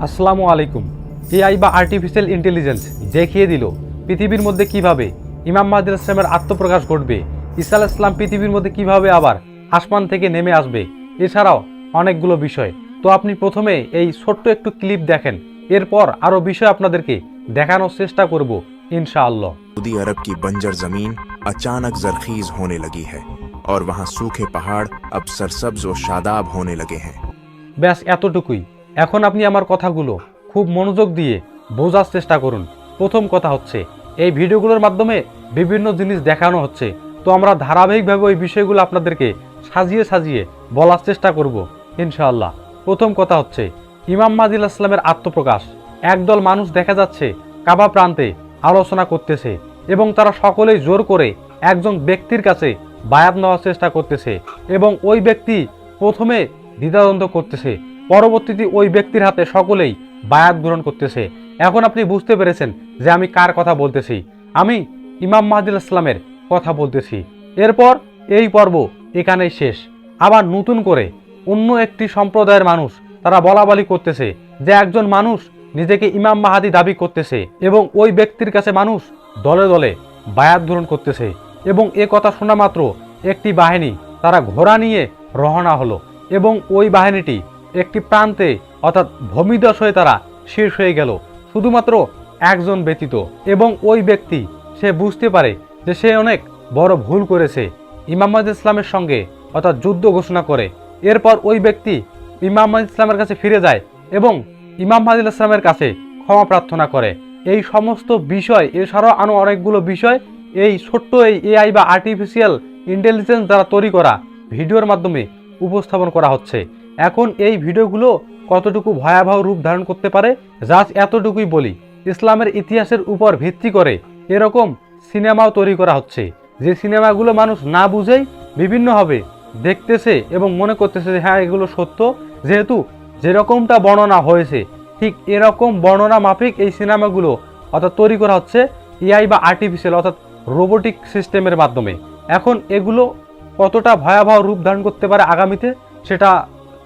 আসসালামু আলাইকুম এআই বা আর্টিফিশিয়াল ইন্টেলিজেন্স দেখিয়ে দিল পৃথিবীর মধ্যে কিভাবে ইমাম মাহাদির ইসলামের আত্মপ্রকাশ ঘটবে ঈসা আলাইহিস ইসলাম পৃথিবীর মধ্যে কিভাবে আবার আসমান থেকে নেমে আসবে এছাড়াও অনেকগুলো বিষয় তো আপনি প্রথমে এই ছোট্ট একটু ক্লিপ দেখেন এরপর আরও বিষয় আপনাদেরকে দেখানোর চেষ্টা করব ইনশাআল্লাহ सऊदी अरब की बंजर जमीन अचानक जरखीज होने लगी है और वहां सूखे पहाड़ अब सरसब्ज और शादाब होने लगे हैं ব্যাস এতটুকুই এখন আপনি আমার কথাগুলো খুব মনোযোগ দিয়ে বোঝার চেষ্টা করুন। প্রথম কথা হচ্ছে, এই ভিডিওগুলোর মাধ্যমে বিভিন্ন জিনিস দেখানো হচ্ছে। তো আমরা ধারাবাহিকভাবে ওই বিষয়গুলো আপনাদেরকে সাজিয়ে সাজিয়ে বলার চেষ্টা করব, ইনশাআল্লাহ। প্রথম কথা হচ্ছে, ইমাম মাজিল ইসলামের আত্মপ্রকাশ। একদল মানুষ দেখা যাচ্ছে কাবা প্রান্তে আলোচনা করতেছে এবং তারা সকলেই জোর করে একজন ব্যক্তির কাছে বায়াত নেওয়ার চেষ্টা করতেছে এবং ওই ব্যক্তি প্রথমে দ্বিধাদ্বন্দ্ব করতেছে। পরবর্তীতে ওই ব্যক্তির হাতে সকলেই বায়াত গ্রহণ করতেছে। এখন আপনি বুঝতে পেরেছেন যে আমি কার কথা বলতেছি। আমি ইমাম মাহাদিল ইসলামের কথা বলতেছি। এরপর এই পর্ব এখানেই শেষ। আবার নতুন করে অন্য একটি সম্প্রদায়ের মানুষ তারা বলাবলি করতেছে যে একজন মানুষ নিজেকে ইমাম মাহাদি দাবি করতেছে এবং ওই ব্যক্তির কাছে মানুষ দলে দলে বায়াত গ্রহণ করতেছে এবং এ কথা শোনা মাত্র একটি বাহিনী তারা ঘোড়া নিয়ে রওনা হলো এবং ওই বাহিনীটি একটি প্রান্তে, অর্থাৎ ভূমিদশ হয়ে তারা শেষ হয়ে গেল, শুধুমাত্র একজন ব্যতীত। এবং ওই ব্যক্তি, সে বুঝতে পারে যে সে অনেক বড় ভুল করেছে। ইমামাদ ইসলামের সঙ্গে, অর্থাৎ যুদ্ধ ঘোষণা করে। এরপর ওই ব্যক্তি ইমাম ইসলামের কাছে ফিরে যায় এবং ইমাম মাজিদ ইসলামের কাছে ক্ষমা প্রার্থনা করে। এই সমস্ত বিষয়, এছাড়াও আরও অনেকগুলো বিষয়, এই ছোট্ট এই এআই বা আর্টিফিশিয়াল ইন্টেলিজেন্স দ্বারা তৈরি করা ভিডিওর মাধ্যমে উপস্থাপন করা হচ্ছে। এখন এই ভিডিওগুলো কতটুকু ভয়াবহ রূপ ধারণ করতে পারে, জাস্ট এতটুকুই বলি। ইসলামের ইতিহাসের উপর ভিত্তি করে এরকম সিনেমাও তৈরি করা হচ্ছে। যে সিনেমাগুলো মানুষ না বুঝেই বিভিন্নভাবে দেখতেছে এবং মনে করতেছে যে হ্যাঁ এগুলো সত্য। যেহেতু যেরকমটা বর্ণনা হয়েছে, ঠিক এরকম বর্ণনা মাফিক এই সিনেমাগুলো অর্থাৎ তৈরি করা হচ্ছে এআই বা আর্টিফিশিয়াল অর্থাৎ রোবোটিক সিস্টেমের মাধ্যমে। এখন এগুলো কতটা ভয়াবহ রূপ ধারণ করতে পারে আগামীতে, সেটা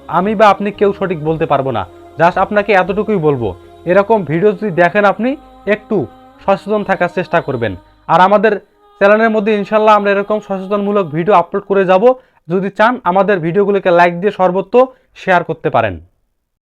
আমি বা আপনি কেউ সঠিক বলতে পারব না। জাস্ট আপনাকে এতটুকুই বলব। এরকম ভিডিও যদি দেখেন আপনি, একটু সচেতন থাকার চেষ্টা করবেন। আর আমাদের চ্যানেলের মধ্যে ইনশাল্লাহ আমরা এরকম সচেতনমূলক ভিডিও আপলোড করে যাব। যদি চান আমাদের ভিডিওগুলোকে লাইক দিয়ে সর্বত্র শেয়ার করতে পারেন।